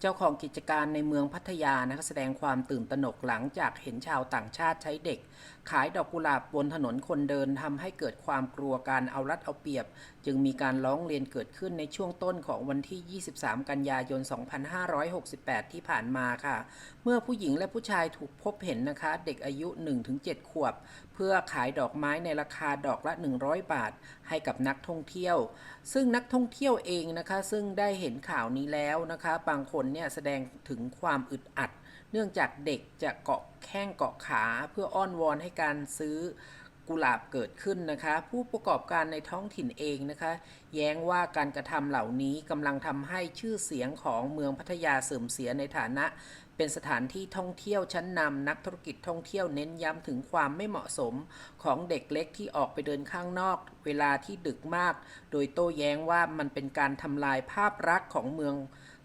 เจ้าของกิจการในเมืองพัทยานะคะแสดงความตื่นตระหนกหลังจากเห็นชาวต่างชาติใช้เด็ก ขายดอกกุหลาบบนถนนคนเดินทำให้เกิดความกลัวการเอารัดเอาเปรียบ จึงมีการร้องเรียนเกิดขึ้นในช่วงต้นของวันที่ 23 กันยายน 2568 ที่ผ่านมาค่ะ เมื่อผู้หญิงและผู้ชายถูกพบเห็นนะคะ เด็กอายุ 1-7 ขวบ เพื่อขายดอกไม้ในราคาดอกละ 100 บาท ให้กับนักท่องเที่ยว ซึ่งนักท่องเที่ยวเองนะคะ ซึ่งได้เห็นข่าวนี้แล้วนะคะ บางคนเนี่ยแสดงถึงความอึดอัด เนื่องจากเด็กจะเกาะแข้งเกาะขาเพื่ออ้อนวอนให้การซื้อกุหลาบเกิดขึ้นนะคะ ผู้ประกอบการในท้องถิ่นเองนะคะ แย้งว่าการกระทำเหล่านี้กำลังทำให้ชื่อเสียงของเมืองพัทยาเสื่อมเสียในฐานะ เป็นสถานที่ท่องเที่ยวชั้นนำนักธุรกิจท่องเที่ยวเน้นย้ำถึงความไม่เหมาะสมของเด็กเล็กที่ออกไปเดินข้างนอก เวลาที่ดึกมาก โดยโต้แย้งว่ามันเป็นการทำลายภาพลักษณ์ของเมือง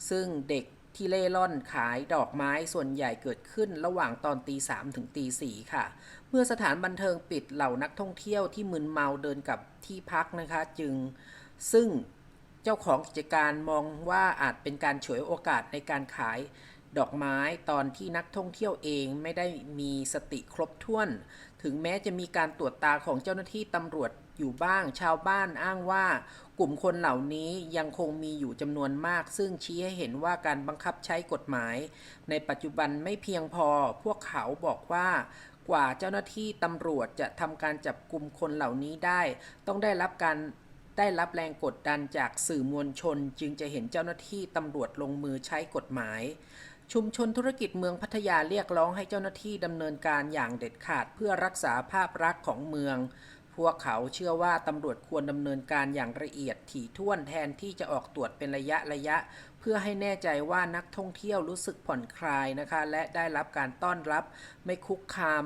ซึ่งเด็กที่เล่ร่อนขายดอกไม้ส่วนใหญ่เกิดขึ้นระหว่างตอนตีสามถึงตีสี่ค่ะ เมื่อสถานบันเทิงปิดเหล่านักท่องเที่ยวที่มึนเมาเดินกับที่พักนะคะ จึงซึ่งเจ้าของกิจการมองว่าอาจเป็นการฉวยโอกาสในการขาย ดอกไม้ตอนที่นักท่องเที่ยวเองไม่ได้มีสติครบถ้วน ถึงแม้จะมีการตรวจตาของเจ้าหน้าที่ตำรวจอยู่บ้าง ชาวบ้านอ้างว่า กลุ่มคนเหล่านี้ยังคงมีอยู่จำนวนมาก ซึ่งชี้ให้เห็นว่าการบังคับใช้กฎหมาย ในปัจจุบันไม่เพียงพอ พวกเขาบอกว่ากว่าเจ้าหน้าที่ตำรวจจะทำการจับกลุ่มคนเหล่านี้ได้ ต้องได้รับการได้รับแรงกดดันจากสื่อมวลชน จึงจะเห็นเจ้าหน้าที่ตำรวจลงมือใช้กฎหมาย ชุมชนธุรกิจเมืองพัทยาเรียกร้องให้เจ้าหน้าที่ดำเนินการอย่างเด็ดขาดเพื่อรักษาภาพลักษณ์ของเมือง พวกเขาเชื่อว่าตำรวจควรดำเนินการอย่างละเอียดถี่ถ้วนแทนที่จะออกตรวจเป็นระยะระยะ เพื่อให้แน่ใจว่านักท่องเที่ยวรู้สึกผ่อนคลายนะคะ และได้รับการต้อนรับไม่คุกคาม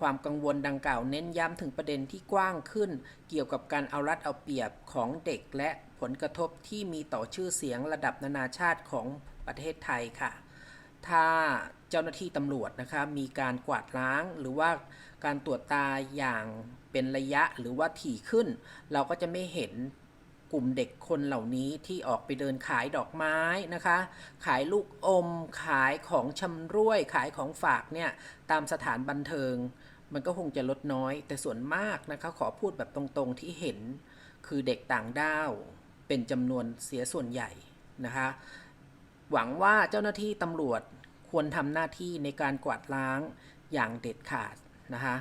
ความกังวลดังกล่าวเน้นย้ำถึงประเด็นที่กว้างขึ้น เกี่ยวกับการเอารัดเอาเปรียบของเด็กและผลกระทบที่มีต่อชื่อเสียงระดับนานาชาติของประเทศไทยค่ะ ถ้าเจ้าหน้าที่ตำรวจนะคะมีการกวาดล้างหรือว่าการตรวจตาอย่างเป็นระยะหรือว่าถี่ขึ้น เราก็จะไม่เห็นกลุ่มเด็กคนเหล่านี้ที่ออกไปเดินขายดอกไม้นะคะ ขายลูกอม ขายของชำร่วย ขายของฝากเนี่ยตามสถานบันเทิง มันก็คงจะลดน้อย แต่ส่วนมากนะคะขอพูดแบบตรงๆที่เห็น คือเด็กต่างด้าวเป็นจำนวนเสียส่วนใหญ่นะคะ หวังว่าเจ้าหน้าที่ตำรวจ ควรทำหน้าที่ในการกวาดล้างอย่างเด็ดขาดนะคะ